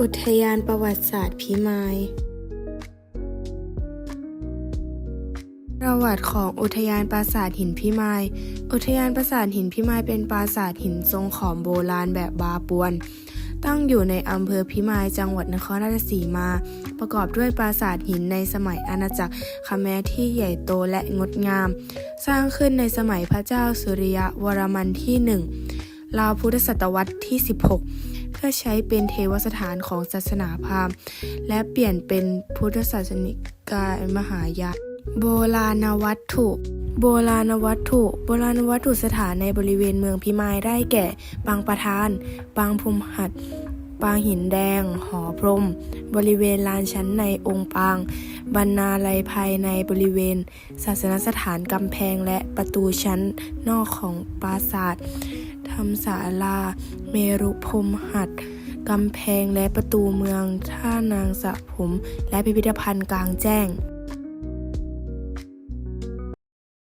อุทยานประวัติศาสตร์พิมาย ประวัติของอุทยานปราสาทหินพิมาย อุทยานปราสาทหินพิมายเป็นปราสาทหินทรงขอมโบราณแบบบาปวน ตั้งอยู่ในอำเภอพิมายจังหวัดนครราชสีมา ประกอบด้วยปราสาทหินในสมัยอาณาจักรคาแมที่ใหญ่โตและงดงาม สร้างขึ้นในสมัยพระเจ้าสุริยะวรมันที่หนึ่งราวพุทธศตวรรษที่ 16 เพื่อใช้เป็นเทวสถานของศาสนาพราหมณ์ และเปลี่ยนเป็นพุทธศาสนิกายมหายานโบราณวัตถุ โบราณวัตถุ โบราณวัตถุสถานในบริเวณเมืองพิมายได้แก่ ปางประธาน ปางภูมิหัดปางหินแดง หอพรม บริเวณลานชั้นในองค์ปาง บรรณาลัยภายในบริเวณ ศาสนสถานกำแพงและประตูชั้นนอกของปราสาท ธรรมศาลา เมรุพรมหัดกำแพงและประตูเมืองท่านางสะผม และพิพิธภัณฑ์กลางแจ้ง